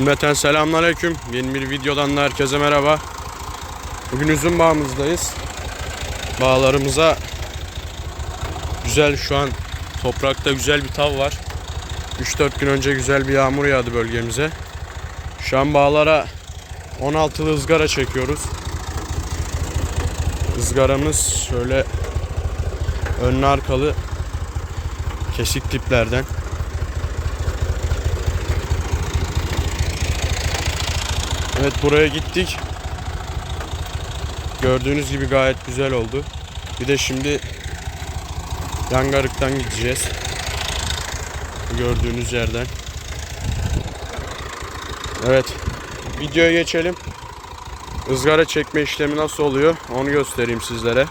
Cümleten selamünaleyküm. Yeni bir videodan da herkese merhaba. Bugün üzüm bağımızdayız. Bağlarımıza güzel şu an toprakta güzel bir tav var. 3-4 gün önce güzel bir yağmur yağdı bölgemize. Şu an bağlara 16'lı ızgara çekiyoruz. Izgaramız şöyle önlü arkalı kesik tiplerden. Evet buraya gittik. Gördüğünüz gibi gayet güzel oldu. Bir de şimdi Yangarık'tan gideceğiz. Gördüğünüz yerden. Evet. Videoya geçelim. Izgara çekme işlemi nasıl oluyor onu göstereyim sizlere.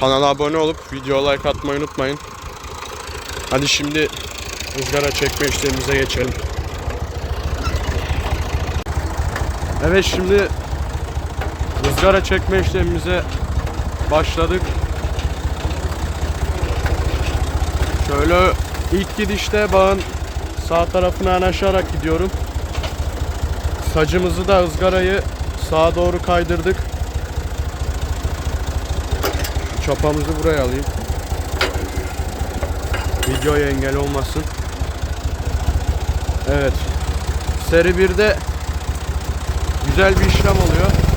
Kanala abone olup video like atmayı unutmayın. Hadi şimdi ızgara çekme işlemimize geçelim. Evet şimdi ızgara çekme işlemimize başladık. Şöyle ilk gidişte bağın sağ tarafına yanaşarak gidiyorum. Sacımızı da ızgarayı sağa doğru kaydırdık. Çapamızı buraya alayım. Videoya engel olmasın. Evet. Seri 1'de güzel bir işlem oluyor.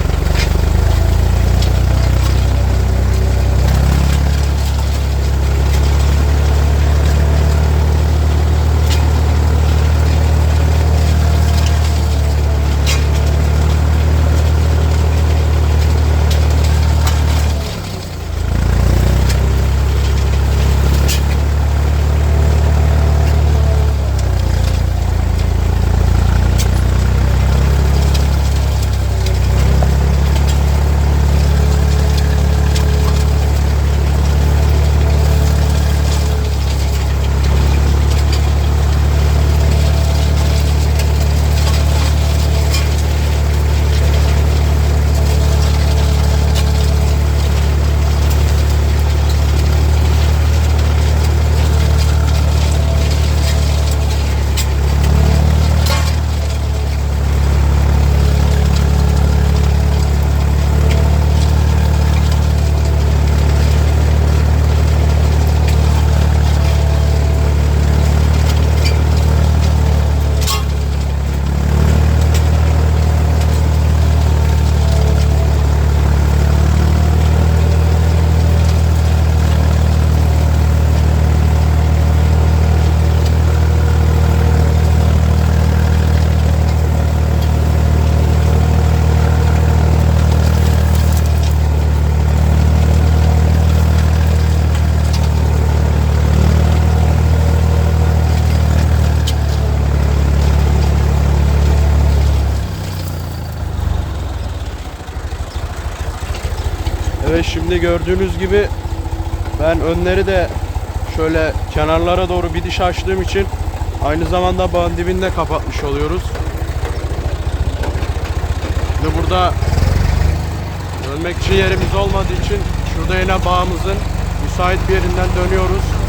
Evet şimdi gördüğünüz gibi ben önleri de şöyle kenarlara doğru bir diş açtığım için aynı zamanda bağın dibini de kapatmış oluyoruz. Şimdi burada dönmek için yerimiz olmadığı için şurada yine bağımızın müsait bir yerinden dönüyoruz.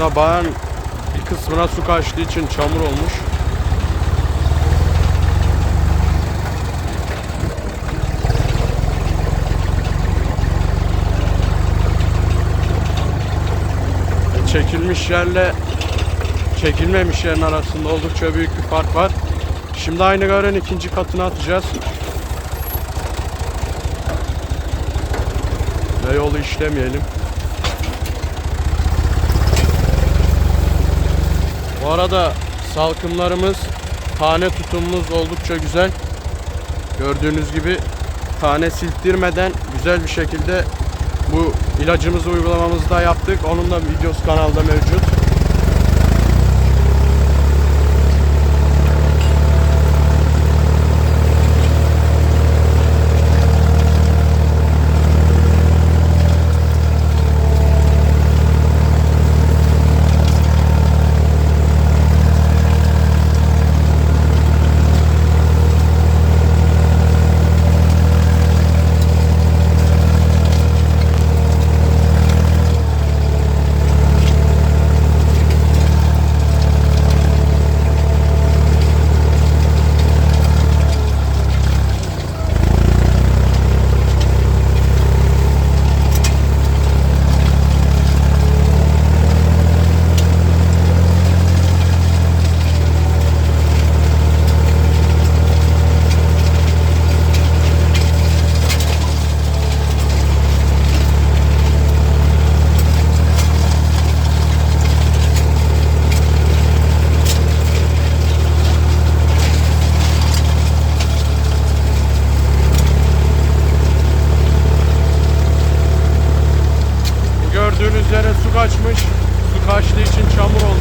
Da bağın bir kısmına su kaçtığı için çamur olmuş. Çekilmiş yerle çekilmemiş yerin arasında oldukça büyük bir fark var. Şimdi aynı garın ikinci katını atacağız. Ve yolu işlemeyelim. Bu arada salkımlarımız tane tutumumuz oldukça güzel. Gördüğünüz gibi tane sildirmeden güzel bir şekilde bu ilacımızı uygulamamızı da yaptık. Onun da videosu kanalda mevcut. için çamur oldu.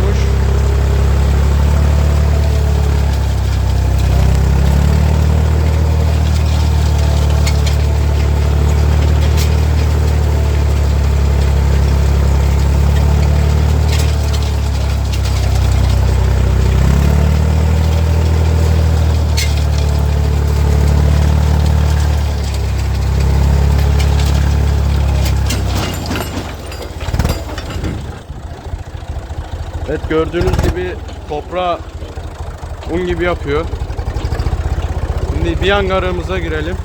Gördüğünüz gibi toprağı un gibi yapıyor. Şimdi bir hangarımıza girelim.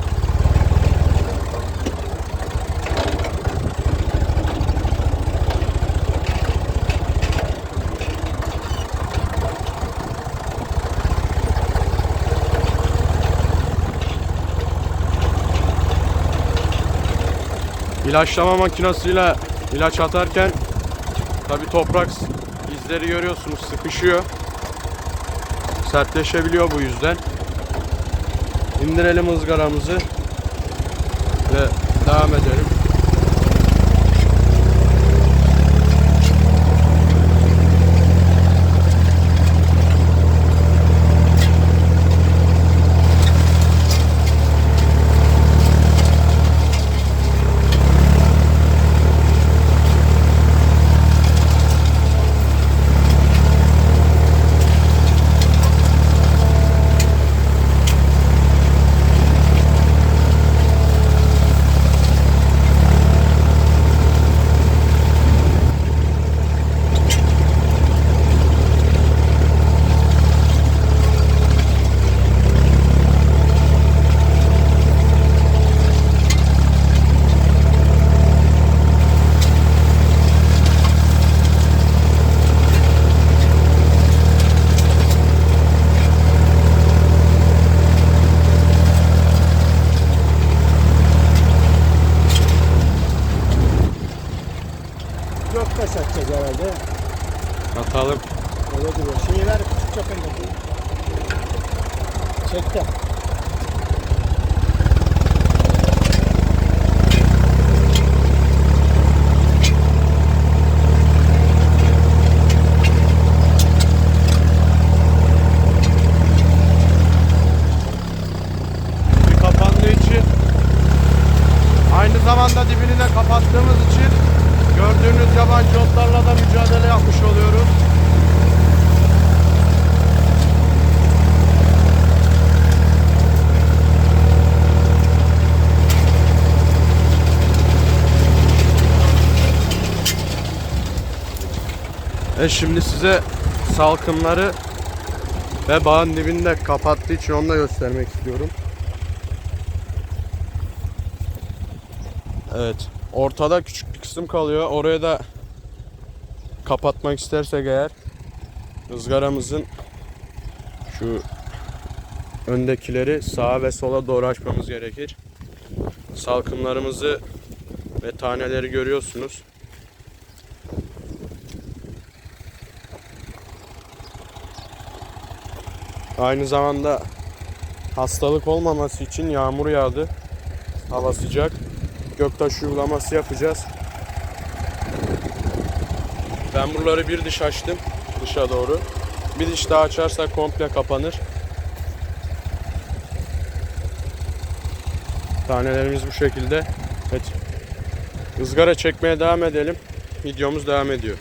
İlaçlama makinesiyle ilaç atarken tabi toprak izleri görüyorsunuz sıkışıyor. Sertleşebiliyor bu yüzden. İndirelim ızgaramızı ve devam edelim. Çekti. Bir kapandığı için aynı zamanda dibini de kapattığımız için gördüğünüz yabancı otlarla da mücadele yapmış oluyoruz. E şimdi size salkımları ve bağın dibini de kapattığı için onu da göstermek istiyorum. Evet. Ortada küçük bir kısım kalıyor. Oraya da kapatmak istersek eğer ızgaramızın şu öndekileri sağa ve sola doğru açmamız gerekir. Salkımlarımızı ve taneleri görüyorsunuz. Aynı zamanda hastalık olmaması için yağmur yağdı. Hava sıcak. Göktaş uygulaması yapacağız. Ben buraları bir diş açtım dışa doğru. Bir diş daha açarsak komple kapanır. Tanelerimiz bu şekilde. Evet. Izgara çekmeye devam edelim. Videomuz devam ediyor.